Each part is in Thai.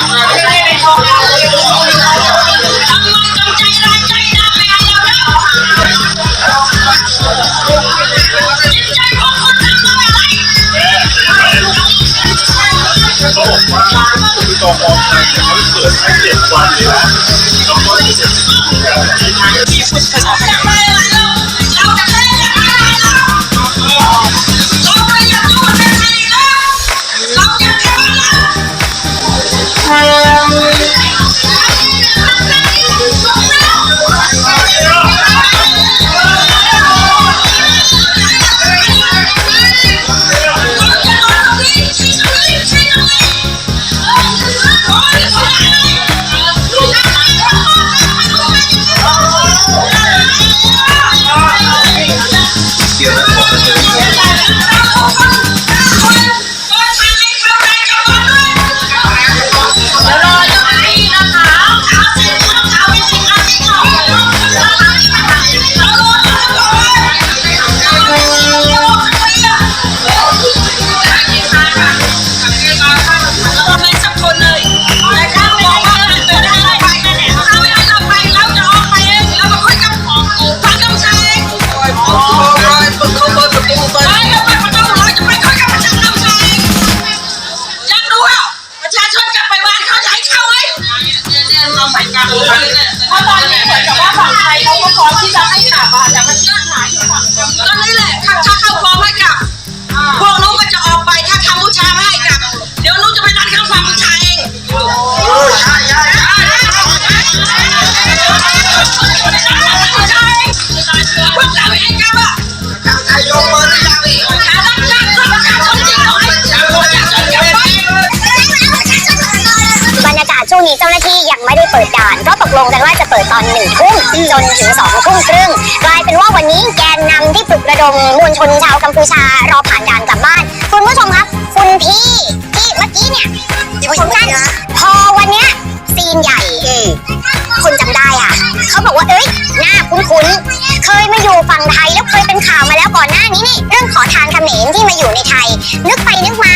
ทยเนี่ยเขาเปิดแค่เจ็ดวันเลยนะแล้วก็ที่จะมีพุทธศาสนา เราใส่กันเพราะตอนนี้เหมือนกับว่าฝั่งไทยเขาก็พร้อมที่จะให้กลับอะแต่มันเงื่อนไขอยู่ฝั่งกัมพูชาก็นี่แหละถ้าถ้าเข้าพร้อมให้กลับ พวกนู้นก็จะออกไปถ้ากัมพูชาไม่ให้กลับ เดี๋ยวนู้นจะไปดันข้างฝั่งกัมพูชาเองพว เจ้าหน้าที่ยังไม่ได้เปิดด่านเพราะตกลงกันว่าจะเปิดตอนหนึ่งทุ่มจนถึงสองทุ่มครึ่งกลายเป็นว่าวันนี้แกนนำที่ปลุกระดมมวลชนชาวกัมพูชารอผ่านด่านกลับบ้านคุณผู้ชมครับคุณพี่ที่เมื่อกี้เนี่ยผมนั่นพอวันเนี้ยซีนใหญ่คุณจำได้อะเขาบอกว่าเอ้ยหน้าคุ้นๆเคยมาอยู่ฝั่งไทยแล้วเคยเป็นข่าวมาแล้วก่อนหน้านี้นี่เรื่องขอทานเขมรที่มาอยู่ในไทย นึกไปนึกมา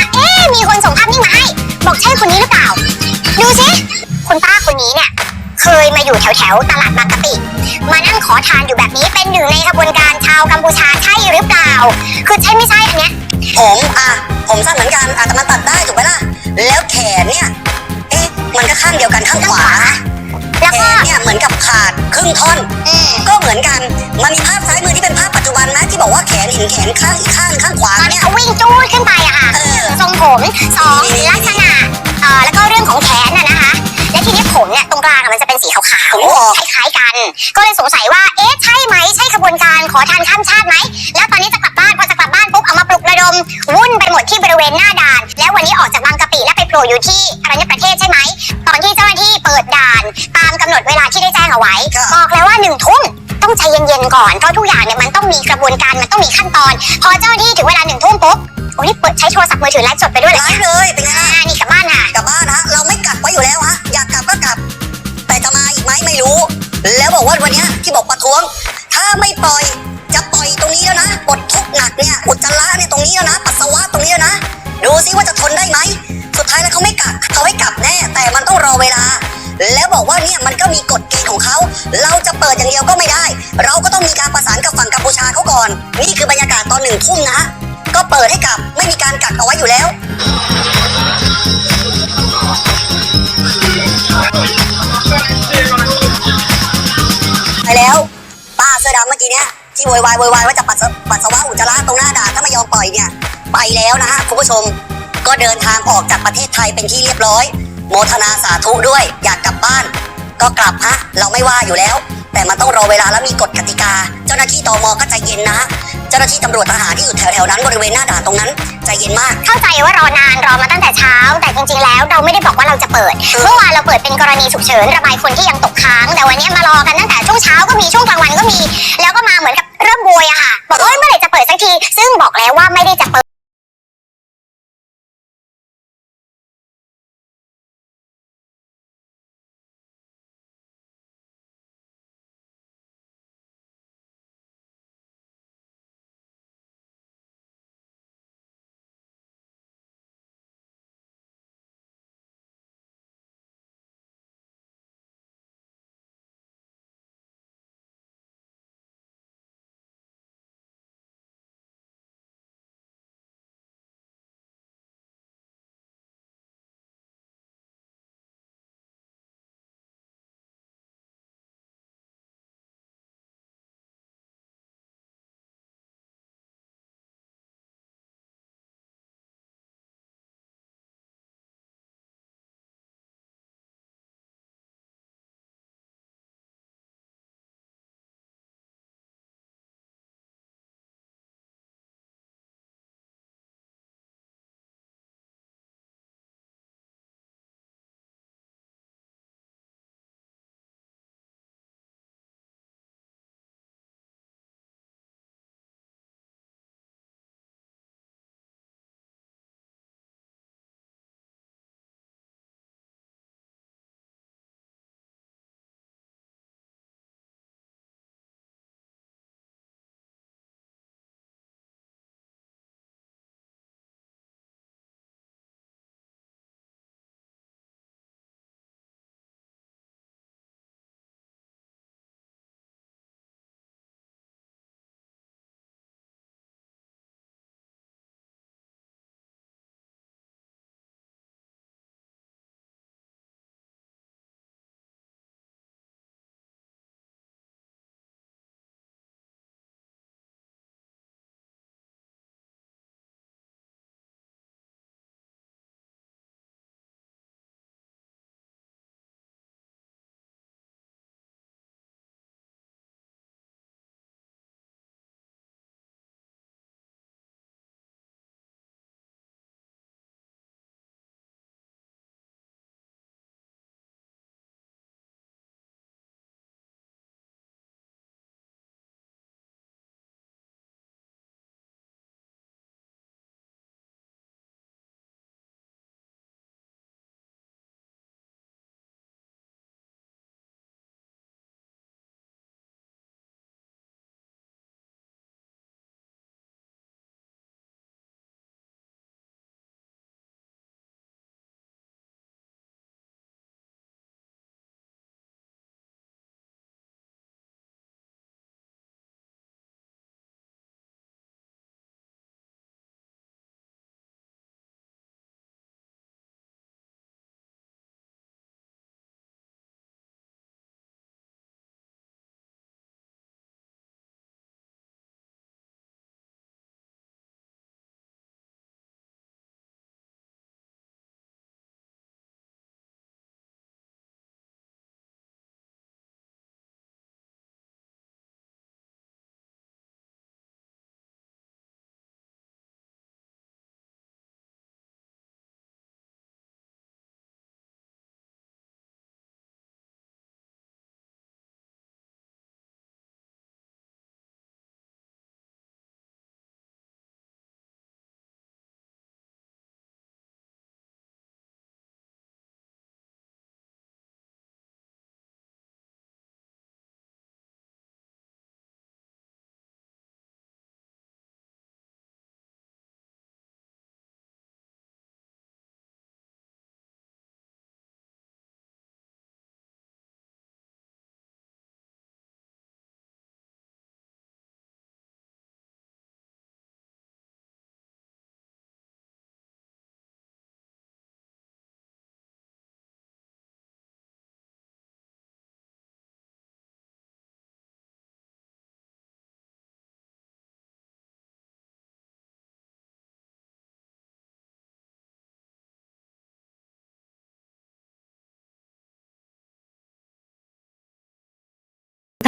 อยู่แถวแถวๆตลาดบางกะปิมานั่งขอทานอยู่แบบนี้เป็นหนึ่งในขบวนการชาวกัมพูชาใช่หรือเปล่า คือใช่ไม่ใช่อันเนี้ยผมอะผมสั้นเหมือนกันอาจจะมันตัดได้ถูกไหมล่ะ แล้วแขนเนี่ย เอ๊ะมันก็ข้างเดียวกันข้างขวาแล้วแขก็นเนี่ยเหมือนกับขาดครึ่งท่อนอืมก็เหมือนกัน มันมีภาพซ้ายมือที่เป็นภาพปัจจุบันนะที่บอกว่าแขนเห็นแขนข้างอีกข้างข้างขวาตอนเนี่นี้ยเขาวิ่งจูดขึ้นไปอะค่ะเออทรงผมสองลักษณะเอ่อแล้วก็เรื่องของแขนน่ะนะคะและ คล้ายๆกัน ก็เลยสงสัยว่าเอ๊ะใช่ไหมใช่ขบวนการขอทานข้ามชาติไหมแล้วตอนนี้จะกลับบ้านพอจะกลับบ้านปุ๊บเอามาปลุกระดมวุ่นไปหมดที่บริเวณหน้าด่าน แล้ววันนี้ออกจากบางกะปิแล้วไปโผล่อยู่ที่อรัญญประเทศใช่ไหมตอนที่เจ้าหน้าที่เปิดด่าน ตามกำหนดเวลาที่ได้แจ้งเอาไว้บอกแล้วว่าหนึ่งทุ่มต้องใจเย็นๆก่อนเพราะทุกอย่างเนี่ยมันต้องมีกระบวนการมันต้องมีขั้นตอน พอเจ้าหน้าที่ถึงเวลาหนึ่งทุ่มปุ๊บโอ้นี่เปิดใช้โทรศัพท์มือถือไลฟ์สดไปด้วยเหรอร้ายเลยเป็นไงล่ะอ่านี่กลับบ้านน่ะกลับบ้านนะเราไม่กลับไว้อยู่แล้วฮะอยากกลับก็กลับแต่จะ มไหมไม่รู้ แล้วบอกว่าวันนี้ที่บอกประท้วง ถ้าไม่ปล่อยจะปล่อยตรงนี้แล้วนะปลดทุกข์หนักเนี่ยอุจจาระเนี่ยตรงนี้แล้วนะปัสสาวะตรงนี้แล้วนะ ดูซิว่าจะทนได้ไหมสุดท้ายแล้วเขาไม่กลับเขาให้กลับแน่แต่มันต้องรอเวลา แล้วบอกว่าเนี่ยมันก็มีกฎเกณฑ์ของเขาเราจะเปิดอย่างเดียวก็ไม่ได้ เราก็ต้องมีการประสานกับฝั่งกัมพูชาเขาก่อน นี่คือบรรยากาศตอนหนึ่งทุ่มนะก็เปิดให้กลับ ที่โวยวายโวยวายว่าจะปัสสาวปัสสาวะอุจจาระตรงหน้าด่านถ้าไม่ยอมปล่อยเนี่ย ไปแล้วนะฮะคุณผู้ชม ก็เดินทางออกจากประเทศไทยเป็นที่เรียบร้อย โมทนาสาธุด้วย อยากกลับบ้าน ก็กลับฮะเราไม่ว่าอยู่แล้ว แต่มันต้องรอเวลาและมีกฎกติกา เจ้าหน้าที่ตมก็ใจเย็นนะ เจ้าหน้าที่ตำรวจทหารที่อยู่แถวๆนั้นบริเวณหน้าด่านตรงนั้นใจเย็นมาก เข้าใจว่ารอนานรอมาตั้งแต่เช้า แต่จริงๆแล้วเราไม่ได้บอกว่าเราจะเปิด เมื่อวานเราเปิดเป็นกรณีฉุกเฉินระบายคนที่ยังตกค้าง แต่วันนี้มารอกันตั้งแต่ช่วงเช้าก็มีช่วงกลางวันก็มี แล้วก็มาเหมือนกับเริ่มโวยอะค่ะบอกว่าเมื่อไหร่จะเปิดสักที ซึ่งบอกแล้วว่าไม่ได้จะเปิด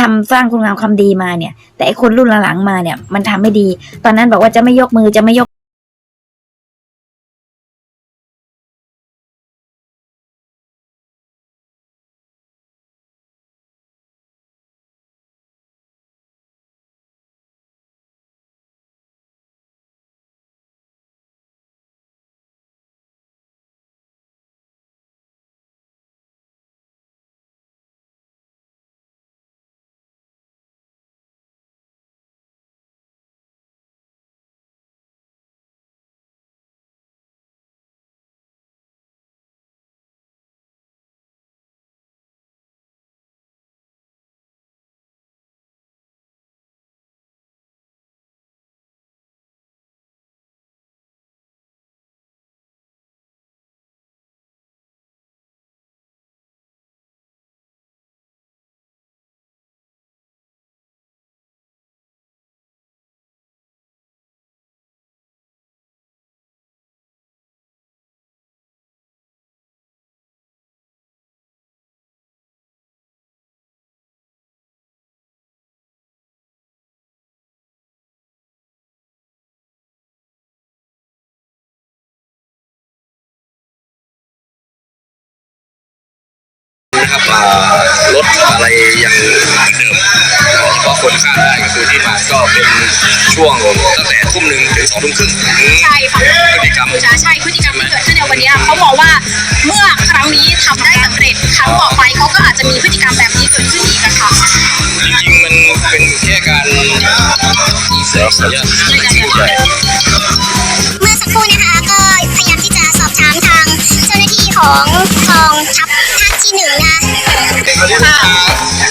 ทำสร้างคุณงามความดีมาเนี่ย แต่ไอคนรุ่นหลังๆมาเนี่ย มันทำไม่ดี ตอนนั้นบอกว่าจะไม่ยกมือจะไม่ยก รับอ่ารถอะไรยังเหมือนเดิมเฉพาะคนข้ามได้ก็คือที่มาก็เป็นช่วงตั้งแต่ทุ่มหนึ่งถึงสองทุ่มครึ่งใช่ค่ะพฤติกรรมใช่ใช่พฤติกรรมที่เกิดขึ้นในวันนี้เขามองว่าเมื่อครั้งนี้ทำได้สำเร็จครั้งต่อไปเขาก็อาจจะมีพฤติกรรมแบบนี้เกิดขึ้นอีกอะค่ะจริงๆมันเป็นแค่การเสียเสียใหญ่เมื่อสักครู่นะคะก็พยายามที่จะสอบถามทางเจ้าหน้าที่ของกองทั เขาเรียกว่า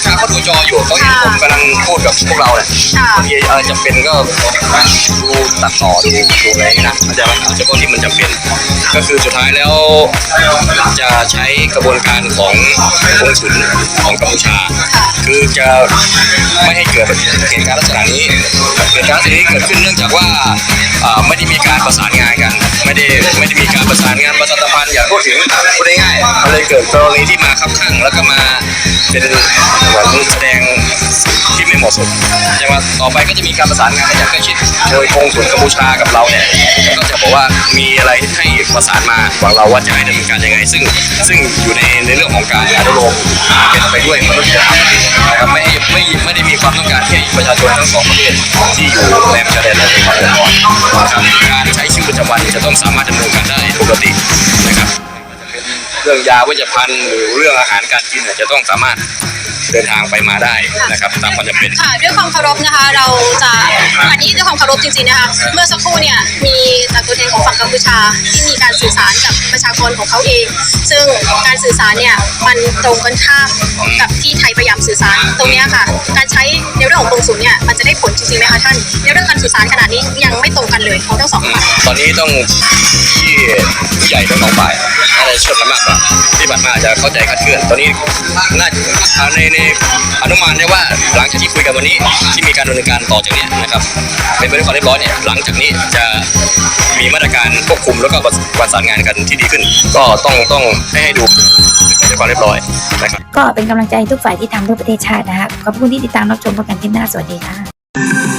ชาเขาดูจออยู่เขาเห็นผมกำลังพูดกับพวกเราเนี่ยค่ะบางทีอะไรจำเป็นก็ดูตัดต่อดูดูอะไรอย่างนี้นะเข้าใจไหมเฉพาะที่มันจำเป็น ก็คือสุดท้ายแล้วจะใช้กระบวนการของกงสุลของกัมพูชา คือจะไม่ให้เกิดเหตุการณ์ลักษณะนี้เหตุการณ์ลักษณะนี้เกิดขึ้นเนื่องจากว่าไม่ได้มีการประสานงานกัน ไม่ได้ไม่ได้มีการประสานงานประชาสัมพันธ์อย่างทั่วถึงพูดง่ายๆมันเลยเกิดกรณีที่มาคับข้างแล้วก็มา เป็นเหมือนแสดงที่ไม่เหมาะสมใช่ไหมต่อไปก็จะมีการประสานงานกันอย่างใกล้ชิดโดยกงสุลกัมพูชากับเราเนี่ยก็จะบอกว่ามีอะไรให้ประสานมาบอกเราว่าจะให้ดำเนินการยังไง ซึ่งซึ่งอยู่ในในเรื่องของการอนุโลมเป็นไปด้วยมนุษยธรรมนะครับไม่ไม่ไม่ได้มีความต้องการให้ประชาชนทั้งสองประเทศที่อยู่แนมชายแดนนั้นเป็นความเดือดร้อนการใช้ชีวิตประจำวันจะต้องสามารถดำเนินการได้ปกตินะครับ เรื่องยาเวชภัณฑ์หรือเรื่องอาหารการกินเนี่ยจะต้องสามารถเดินทางไปมาได้นะครับตามความจำเป็น ค่ะด้วยความเคารพนะคะเราจะอันนี้ด้วยความเคารพจริงๆนะคะเมื่อสักครู่เนี่ยมีจากตัวแทนของฝั่งกัมพูชาที่มีการสื่อสารกับประชากรของเขาเอง ซึ่งการสื่อสารเนี่ยมันตรงกันข้ามกับที่ไทยพยายามสื่อสารตรงนี้ค่ะ การใช้ในเรื่องของกงสุลเนี่ยมันจะได้ผลจริงๆไหมคะท่านในเรื่องการสื่อสารขนาดนี้ยังไม่ตรงกันเลยของทั้งสองฝ่ายตอนนี้ต้องที่ผู้ใหญ่ทั้งสองฝ่าย น่าจะช่วยกันมากกว่าที่ผ่านมาอาจจะเข้าใจคลาดเคลื่อน ตอนนี้น่าอ่าในในอนุมานได้ว่าหลังจากที่คุยกันวันนี้ที่มีการดำเนินการต่อจากนี้นะครับเป็นไปด้วยความเรียบร้อยเนี่ยหลังจากนี้จะมีมาตรการควบคุมแล้วก็ประสานงานกันที่ดีขึ้น ก็ต้องต้องให้ดูเป็นไปด้วยความเรียบร้อยนะครับก็เป็นกำลังใจทุกฝ่ายที่ทำเพื่อประเทศชาตินะฮะขอบคุณที่ติดตามรับชมพบกันคลิปหน้าสวัสดีค่ะ